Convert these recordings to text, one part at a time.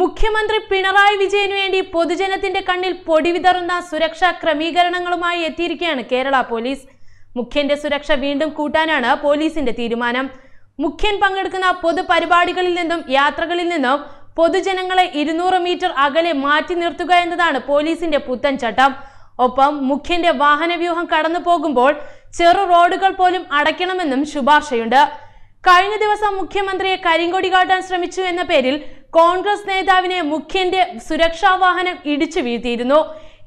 മുഖ്യമന്ത്രി പിണറായി വിജയന് വേണ്ടി പൊതുജനത്തിന്റെ കണ്ണിൽ പൊടിവിതറുന്ന സുരക്ഷാ ക്രമീകരണങ്ങളുമായി എത്തിയിരിക്കുകയാണ് കേരള പോലീസ്. മുഖ്യന്റെ സുരക്ഷ വീണ്ടും കൂട്ടാനാണ് പോലീസിന്റെ തീരുമാനം. മുഖ്യൻ പങ്കെടുക്കുന്ന പൊതുപരിപാടികളിൽ നിന്നും യാത്രകളിൽ നിന്നും പൊതുജനങ്ങളെ ഇരുന്നൂറ് മീറ്റർ അകലെ മാറ്റി നിർത്തുക എന്നതാണ് പോലീസിന്റെ പുത്തൻ ചട്ടം. ഒപ്പം മുഖ്യന്റെ വാഹനവ്യൂഹം കടന്നു പോകുമ്പോൾ ചെറു റോഡുകൾ പോലും അടയ്ക്കണമെന്നും ശുപാർശയുണ്ട്. കഴിഞ്ഞ ദിവസം മുഖ്യമന്ത്രിയെ കരിങ്കൊടി കാട്ടാൻ ശ്രമിച്ചു എന്ന പേരിൽ കോൺഗ്രസ് നേതാവിനെ മുഖ്യന്റെ സുരക്ഷാ വാഹനം ഇടിച്ചു വീഴ്ത്തിയിരുന്നു.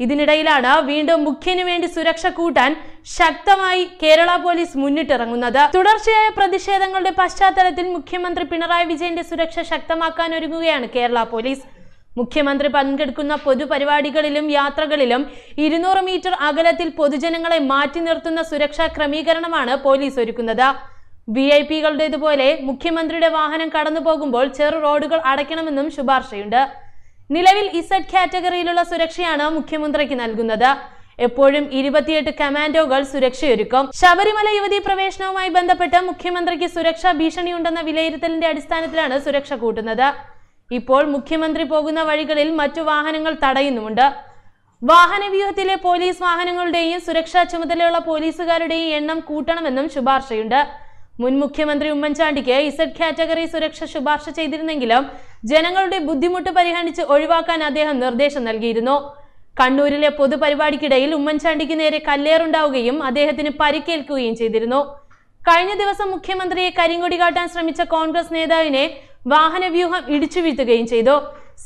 ഇതിനിടയിലാണ് വീണ്ടും മുഖ്യന് വേണ്ടി സുരക്ഷ കൂട്ടാൻ ശക്തമായി കേരള പോലീസ് മുന്നിട്ടിറങ്ങുന്നത്. തുടർച്ചയായ പ്രതിഷേധങ്ങളുടെ പശ്ചാത്തലത്തിൽ മുഖ്യമന്ത്രി പിണറായി വിജയന്റെ സുരക്ഷ ശക്തമാക്കാൻ ഒരുങ്ങുകയാണ് കേരള പോലീസ്. മുഖ്യമന്ത്രി പങ്കെടുക്കുന്ന പൊതുപരിപാടികളിലും യാത്രകളിലും ഇരുന്നൂറ് മീറ്റർ അകലത്തിൽ പൊതുജനങ്ങളെ മാറ്റി നിർത്തുന്ന സുരക്ഷാ ക്രമീകരണമാണ് പോലീസ് ഒരുക്കുന്നത്. വി ഐ പികളുടേതുപോലെ മുഖ്യമന്ത്രിയുടെ വാഹനം കടന്നു പോകുമ്പോൾ ചെറു റോഡുകൾ അടയ്ക്കണമെന്നും ശുപാർശയുണ്ട്. നിലവിൽ ഇസഡ് കാറ്റഗറിയിലുള്ള സുരക്ഷയാണ് മുഖ്യമന്ത്രിക്ക് നൽകുന്നത്. എപ്പോഴും ഇരുപത്തിയെട്ട് കമാൻഡോകൾ സുരക്ഷയൊരുക്കും. ശബരിമല യുവതി പ്രവേശനവുമായി ബന്ധപ്പെട്ട് മുഖ്യമന്ത്രിക്ക് സുരക്ഷാ ഭീഷണിയുണ്ടെന്ന വിലയിരുത്തലിന്റെ അടിസ്ഥാനത്തിലാണ് സുരക്ഷ കൂട്ടുന്നത്. ഇപ്പോൾ മുഖ്യമന്ത്രി പോകുന്ന വഴികളിൽ മറ്റു വാഹനങ്ങൾ തടയുന്നുമുണ്ട്. വാഹനവ്യൂഹത്തിലെ പോലീസ് വാഹനങ്ങളുടെയും സുരക്ഷാ ചുമതലയുള്ള പോലീസുകാരുടെയും എണ്ണം കൂട്ടണമെന്നും ശുപാർശയുണ്ട്. മുൻ മുഖ്യമന്ത്രി ഉമ്മൻചാണ്ടിക്ക് ഇസഡ് കാറ്റഗറി സുരക്ഷ ശുപാർശ ചെയ്തിരുന്നെങ്കിലും ജനങ്ങളുടെ ബുദ്ധിമുട്ട് പരിഗണിച്ച് ഒഴിവാക്കാൻ അദ്ദേഹം നിർദ്ദേശം നൽകിയിരുന്നു. കണ്ണൂരിലെ പൊതുപരിപാടിക്കിടയിൽ ഉമ്മൻചാണ്ടിക്ക് നേരെ കല്ലേറുണ്ടാവുകയും അദ്ദേഹത്തിന് പരിക്കേൽക്കുകയും ചെയ്തിരുന്നു. കഴിഞ്ഞ ദിവസം മുഖ്യമന്ത്രിയെ കരിങ്കൊടി കാട്ടാൻ ശ്രമിച്ച കോൺഗ്രസ് നേതാവിനെ വാഹനവ്യൂഹം ഇടിച്ചു വീഴ്ത്തുകയും ചെയ്തു.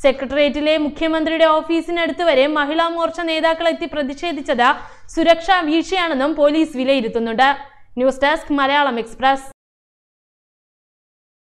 സെക്രട്ടേറിയറ്റിലെ മുഖ്യമന്ത്രിയുടെ ഓഫീസിനടുത്ത് വരെ മഹിളാ മോർച്ച നേതാക്കളെത്തി പ്രതിഷേധിച്ചത് സുരക്ഷാ വീഴ്ചയാണെന്നും police വിലയിരുത്തുന്നുണ്ട്. News desk Malayalam Express